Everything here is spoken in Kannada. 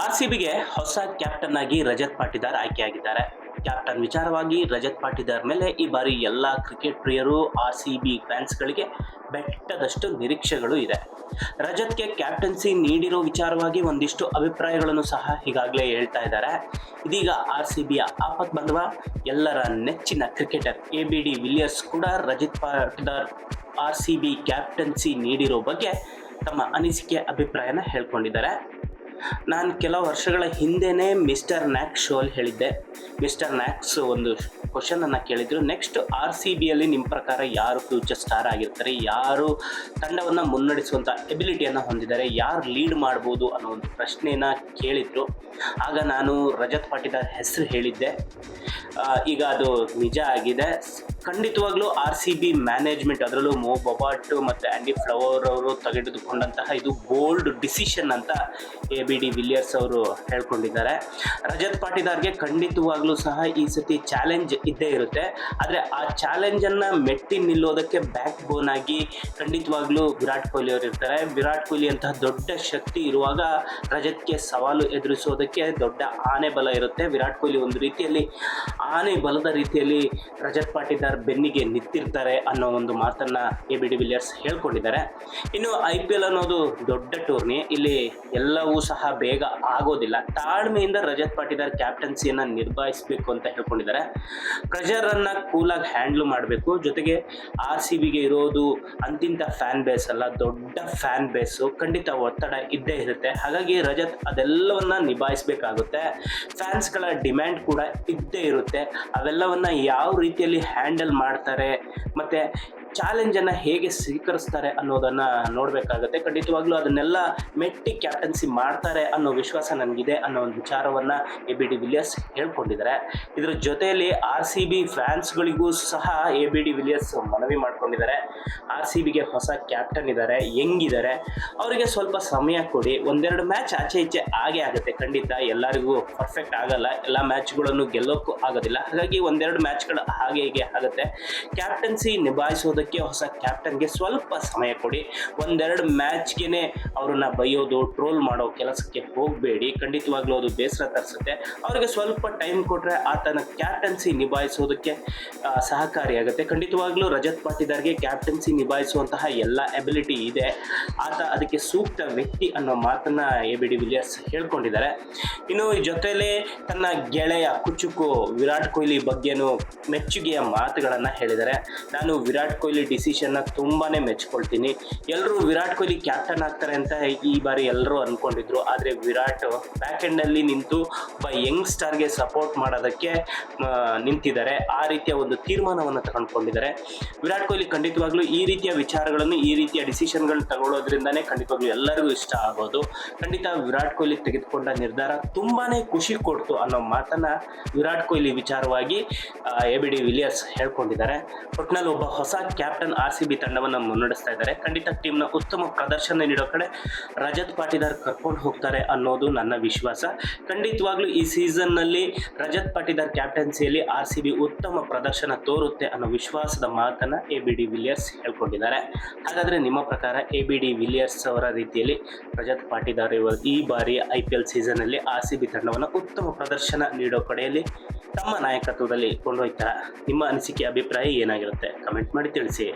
ಆರ್ ಸಿ ಬಿಗೆ ಹೊಸ ಕ್ಯಾಪ್ಟನ್ ಆಗಿ ರಜತ್ ಪಾಟಿದಾರ್ ಆಯ್ಕೆಯಾಗಿದ್ದಾರೆ. ಕ್ಯಾಪ್ಟನ್ ವಿಚಾರವಾಗಿ ರಜತ್ ಪಾಟಿದಾರ್ ಮೇಲೆ ಈ ಬಾರಿ ಎಲ್ಲ ಕ್ರಿಕೆಟ್ ಪ್ರಿಯರು ಆರ್ ಸಿ ಬಿ ಫ್ಯಾನ್ಸ್ಗಳಿಗೆ ಬೆಟ್ಟದಷ್ಟು ನಿರೀಕ್ಷೆಗಳು ಇದೆ. ರಜತ್ಗೆ ಕ್ಯಾಪ್ಟನ್ಸಿ ನೀಡಿರೋ ವಿಚಾರವಾಗಿ ಒಂದಿಷ್ಟು ಅಭಿಪ್ರಾಯಗಳನ್ನು ಸಹ ಈಗಾಗಲೇ ಹೇಳ್ತಾ ಇದ್ದಾರೆ. ಇದೀಗ ಆರ್ ಸಿ ಬಿಯ ಆಪತ್ ಬಂಧವ ಎಲ್ಲರ ನೆಚ್ಚಿನ cricketer A B D Villiers ಕೂಡ Rajat Patidar R C B captaincy ನೀಡಿರೋ ಬಗ್ಗೆ ತಮ್ಮ ಅನಿಸಿಕೆ, ಅಭಿಪ್ರಾಯನ ಹೇಳ್ಕೊಂಡಿದ್ದಾರೆ. ನಾನು ಕೆಲವು ವರ್ಷಗಳ ಹಿಂದೆಯೇ ಮಿಸ್ಟರ್ ನ್ಯಾಕ್ಸ್ ಶೋ ಅಲ್ಲಿ ಹೇಳಿದ್ದೆ. ಮಿಸ್ಟರ್ ನ್ಯಾಕ್ಸ್ ಒಂದು ಕ್ವಶನನ್ನು ಕೇಳಿದ್ರು. ನೆಕ್ಸ್ಟ್ ಆರ್ ಸಿ ಬಿಯಲ್ಲಿ ನಿಮ್ಮ ಪ್ರಕಾರ ಯಾರು ಫ್ಯೂಚರ್ ಸ್ಟಾರ್ ಆಗಿರ್ತಾರೆ? ಯಾರು ತಂಡವನ್ನು ಮುನ್ನಡೆಸುವಂಥ ಎಬಿಲಿಟಿಯನ್ನು ಹೊಂದಿದ್ದಾರೆ? ಯಾರು ಲೀಡ್ ಮಾಡ್ಬೋದು ಅನ್ನೋ ಒಂದು ಪ್ರಶ್ನೆಯನ್ನು ಕೇಳಿದ್ರು. ಆಗ ನಾನು ರಜತ್ ಪಾಟೀದಾರ್ ಹೆಸರು ಹೇಳಿದ್ದೆ. ಈಗ ಅದು ನಿಜ ಆಗಿದೆ. ಖಂಡಿತವಾಗ್ಲೂ ಆರ್ ಸಿ ಬಿ ಮ್ಯಾನೇಜ್ಮೆಂಟ್ ಅದರಲ್ಲೂ ಮೋ ಬೊಬಾಟ್ ಮತ್ತು ಆ್ಯಂಡಿ ಫ್ಲವರ್ ಅವರು ತೆಗೆದುಕೊಂಡಂತಹ ಇದು ಬೋಲ್ಡ್ ಡಿಸಿಷನ್ ಅಂತ ಎ ಬಿ ಡಿ ವಿಲಿಯರ್ಸ್ ಅವರು ಹೇಳ್ಕೊಂಡಿದ್ದಾರೆ. ರಜತ್ ಪಾಟಿದಾರ್ಗೆ ಖಂಡಿತವಾಗ್ಲೂ ಸಹ ಈ ಸತಿ ಚಾಲೆಂಜ್ ಇದ್ದೇ ಇರುತ್ತೆ. ಆದರೆ ಆ ಚಾಲೆಂಜನ್ನು ಮೆಟ್ಟಿ ನಿಲ್ಲೋದಕ್ಕೆ ಬ್ಯಾಕ್ ಬೋನ್ ಆಗಿ ಖಂಡಿತವಾಗ್ಲೂ ವಿರಾಟ್ ಕೊಹ್ಲಿ ಅವರು ಇರ್ತಾರೆ. ವಿರಾಟ್ ಕೊಹ್ಲಿ ಅಂತಹ ದೊಡ್ಡ ಶಕ್ತಿ ಇರುವಾಗ ರಜತ್ಗೆ ಸವಾಲು ಎದುರಿಸೋದಕ್ಕೆ ದೊಡ್ಡ ಆನೆ ಬಲ ಇರುತ್ತೆ. ವಿರಾಟ್ ಕೊಹ್ಲಿ ಒಂದು ರೀತಿಯಲ್ಲಿ ಆನೆ ಬಲದ ರೀತಿಯಲ್ಲಿ ರಜತ್ ಪಾಟಿದಾರ್ ಬೆನ್ನಿಗೆ ನಿಂತಿರ್ತಾರೆ ಅನ್ನೋ ಒಂದು ಮಾತನ್ನ ಎ ಬಿ ಡಿ ವಿಲಿಯರ್ಸ್ ಹೇಳ್ಕೊಂಡಿದ್ದಾರೆ. ಇನ್ನು ಐ ಪಿ ಎಲ್ ಅನ್ನೋದು ದೊಡ್ಡ ಟೂರ್ನಿ. ಇಲ್ಲಿ ಎಲ್ಲವೂ ಸಹ ಬೇಗ ಆಗೋದಿಲ್ಲ. ತಾಳ್ಮೆಯಿಂದ ರಜತ್ ಪಾಟಿದಾರ್ ಕ್ಯಾಪ್ಟನ್ಸಿಯನ್ನ ನಿರ್ಭಾಯಿಸಬೇಕು ಅಂತ ಹೇಳ್ಕೊಂಡಿದ್ದಾರೆ. ಪ್ರೆಷರನ್ನು ಕೂಲಾಗಿ ಹ್ಯಾಂಡ್ಲ್ ಮಾಡಬೇಕು. ಜೊತೆಗೆ ಆರ್ ಸಿ ಬಿಗೆ ಇರೋದು ಅಂತಿಂತ ಫ್ಯಾನ್ ಬೇಸ್ ಅಲ್ಲ, ದೊಡ್ಡ ಫ್ಯಾನ್ ಬೇಸು ಖಂಡಿತ ಒತ್ತಡ ಇದ್ದೇ ಇರುತ್ತೆ. ಹಾಗಾಗಿ ರಜತ್ ಅದೆಲ್ಲವನ್ನ ನಿಭಾಯಿಸಬೇಕಾಗುತ್ತೆ. ಫ್ಯಾನ್ಸ್ಗಳ ಡಿಮ್ಯಾಂಡ್ ಕೂಡ ಇದ್ದೇ ಇರುತ್ತೆ. ಅವೆಲ್ಲವನ್ನ ಯಾವ ರೀತಿಯಲ್ಲಿ ಹ್ಯಾಂಡಲ್ ಮಾಡ್ತಾರೆ. ಮತ್ತೆ ಚಾಲೆಂಜನ್ನು ಹೇಗೆ ಸ್ವೀಕರಿಸ್ತಾರೆ ಅನ್ನೋದನ್ನು ನೋಡಬೇಕಾಗುತ್ತೆ. ಖಂಡಿತವಾಗ್ಲೂ ಅದನ್ನೆಲ್ಲ ಮೆಟ್ಟಿ ಕ್ಯಾಪ್ಟನ್ಸಿ ಮಾಡ್ತಾರೆ ಅನ್ನೋ ವಿಶ್ವಾಸ ನನಗಿದೆ ಅನ್ನೋ ಒಂದು ವಿಚಾರವನ್ನು ಎ ಬಿ ಡಿ ವಿಲಿಯರ್ಸ್ ಹೇಳ್ಕೊಂಡಿದ್ದಾರೆ. ಇದರ ಜೊತೆಯಲ್ಲಿ ಆರ್ ಸಿ ಬಿ ಫ್ಯಾನ್ಸ್ಗಳಿಗೂ ಸಹ ಎ ಬಿ ಡಿ ವಿಲಿಯರ್ಸ್ ಮನವಿ ಮಾಡ್ಕೊಂಡಿದ್ದಾರೆ. ಆರ್ ಸಿ ಬಿಗೆ ಹೊಸ ಕ್ಯಾಪ್ಟನ್ ಇದ್ದಾರೆ, ಹೆಂಗಿದ್ದಾರೆ, ಅವರಿಗೆ ಸ್ವಲ್ಪ ಸಮಯ ಕೊಡಿ. ಒಂದೆರಡು ಮ್ಯಾಚ್ ಆಚೆ ಈಚೆ ಆಗೇ ಆಗುತ್ತೆ. ಖಂಡಿತ ಎಲ್ಲರಿಗೂ ಪರ್ಫೆಕ್ಟ್ ಆಗಲ್ಲ. ಎಲ್ಲ ಮ್ಯಾಚ್ಗಳನ್ನು ಗೆಲ್ಲೋಕ್ಕೂ ಆಗೋದಿಲ್ಲ. ಹಾಗಾಗಿ ಒಂದೆರಡು ಮ್ಯಾಚ್ಗಳು ಹಾಗೆ ಹೀಗೆ ಆಗುತ್ತೆ. ಕ್ಯಾಪ್ಟನ್ಸಿ ನಿಭಾಯಿಸೋದಕ್ಕೆ ಹೊಸ ಕ್ಯಾಪ್ಟನ್ಗೆ ಸ್ವಲ್ಪ ಸಮಯ ಕೊಡಿ. ಒಂದೆರಡು ಮ್ಯಾಚ್ಗೆನೆ ಅವ್ರನ್ನ ಬೈಯೋದು ಟ್ರೋಲ್ ಮಾಡೋ ಕೆಲಸಕ್ಕೆ ಹೋಗಬೇಡಿ. ಖಂಡಿತವಾಗ್ಲೂ ಅದು ಬೇಸರ ತರಿಸುತ್ತೆ. ಅವರಿಗೆ ಸ್ವಲ್ಪ ಟೈಮ್ ಕೊಟ್ಟರೆ ಆತನ ಕ್ಯಾಪ್ಟನ್ಸಿ ನಿಭಾಯಿಸೋದಕ್ಕೆ ಸಹಕಾರಿಯಾಗುತ್ತೆ ಖಂಡಿತವಾಗ್ಲೂ ರಜತ್ ಪಾಟಿದಾರ್ಗೆ ಕ್ಯಾಪ್ಟನ್ಸಿ ನಿಭಾಯಿಸುವಂತಹ ಎಲ್ಲ ಎಬಿಲಿಟಿ ಇದೆ. ಆತ ಅದಕ್ಕೆ ಸೂಕ್ತ ವ್ಯಕ್ತಿ ಅನ್ನೋ ಮಾತನ್ನ ಎ ಬಿ ಡಿ ವಿಲಿಯರ್ಸ್ ಹೇಳ್ಕೊಂಡಿದ್ದಾರೆ. ಇನ್ನು ಜೊತೆಲೇ ತನ್ನ ಗೆಳೆಯ ಕುಚುಕು ವಿರಾಟ್ ಕೊಹ್ಲಿ ಬಗ್ಗೆನೂ ಮೆಚ್ಚುಗೆಯ ಮಾತುಗಳನ್ನು ಹೇಳಿದ್ದಾರೆ. ನಾನು ವಿರಾಟ್ ಕೊಹ್ಲಿ ಡಿಸಿಷನ್ನ ತುಂಬಾನೇ ಮೆಚ್ಕೊಳ್ತೀನಿ. ಎಲ್ಲರೂ ವಿರಾಟ್ ಕೊಹ್ಲಿ ಕ್ಯಾಪ್ಟನ್ ಆಗ್ತಾರೆ ಅಂತ ಈ ಬಾರಿ ಎಲ್ಲರೂ ಅನ್ಕೊಂಡಿದ್ರು. ಆದರೆ ವಿರಾಟ್ ಬ್ಯಾಕ್ ಎಂಡಲ್ಲಿ ನಿಂತು ಒಬ್ಬ ಯಂಗ್ ಸ್ಟಾರ್ಗೆ ಸಪೋರ್ಟ್ ಮಾಡೋದಕ್ಕೆ ನಿಂತಿದ್ದಾರೆ. ಆ ರೀತಿಯ ಒಂದು ತೀರ್ಮಾನವನ್ನು ತಗೊಂಡ್ಕೊಂಡಿದ್ದಾರೆ. ವಿರಾಟ್ ಕೊಹ್ಲಿ ಖಂಡಿತವಾಗ್ಲೂ ಈ ರೀತಿಯ ವಿಚಾರಗಳನ್ನು, ಈ ರೀತಿಯ ಡಿಸಿಷನ್ಗಳನ್ನ ತಗೊಳ್ಳೋದ್ರಿಂದನೇ ಖಂಡಿತವಾಗ್ಲೂ ಎಲ್ಲರಿಗೂ ಇಷ್ಟ ಆಗೋದು. ಖಂಡಿತ ವಿರಾಟ್ ಕೊಹ್ಲಿ ತೆಗೆದುಕೊಂಡ ನಿರ್ಧಾರ ತುಂಬಾನೇ ಖುಷಿ ಕೊಡ್ತು ಅನ್ನೋ ಮಾತನ್ನ ವಿರಾಟ್ ಕೊಹ್ಲಿ ವಿಚಾರವಾಗಿ ಎ ಬಿ ಡಿ ವಿಲಿಯರ್ಸ್ ಹೇಳ್ಕೊಂಡಿದ್ದಾರೆ. ಒಟ್ನಲ್ಲಿ ಒಬ್ಬ ಹೊಸ ಕ್ಯಾಪ್ಟನ್ ಆರ್ ಸಿ ಬಿ ತಂಡವನ್ನು ಮುನ್ನಡೆಸ್ತಾ ಇದ್ದಾರೆ. ಖಂಡಿತ ಟೀಮ್ನ ಉತ್ತಮ ಪ್ರದರ್ಶನ ನೀಡೋ ಕಡೆ ರಜತ್ ಪಾಟಿದಾರ್ ಕರ್ಕೊಂಡು ಹೋಗ್ತಾರೆ ಅನ್ನೋದು ನನ್ನ ವಿಶ್ವಾಸ. ಖಂಡಿತವಾಗ್ಲೂ ಈ ಸೀಸನ್ನಲ್ಲಿ ರಜತ್ ಪಾಟಿದಾರ್ ಕ್ಯಾಪ್ಟನ್ಸಿಯಲ್ಲಿ ಆರ್ ಸಿ ಬಿ ಉತ್ತಮ ಪ್ರದರ್ಶನ ತೋರುತ್ತೆ ಅನ್ನೋ ವಿಶ್ವಾಸದ ಮಾತನ್ನ ಎ ಬಿ ಡಿ ವಿಲಿಯರ್ಸ್ ಹೇಳ್ಕೊಂಡಿದ್ದಾರೆ. ಹಾಗಾದ್ರೆ ನಿಮ್ಮ ಪ್ರಕಾರ ಎ ಬಿ ಡಿ ವಿಲಿಯರ್ಸ್ ಅವರ ರೀತಿಯಲ್ಲಿ ರಜತ್ ಪಾಟಿದಾರ್ ಈ ಬಾರಿ ಐ ಪಿ ಎಲ್ ಸೀಸನ್ನಲ್ಲಿ ಆರ್ ಸಿ ಬಿ ತಂಡವನ್ನು ಉತ್ತಮ ಪ್ರದರ್ಶನ ನೀಡೋ ಕಡೆಯಲ್ಲಿ ತಮ್ಮ ನಾಯಕತ್ವದಲ್ಲಿ ಕೊಂಡೊಯ್ತಾರ ನಿಮ್ಮ ಅನಿಸಿಕೆ ಅಭಿಪ್ರಾಯ ಏನಾಗಿರುತ್ತೆ? ಕಮೆಂಟ್ ಮಾಡಿ ತಿಳಿಸಿ.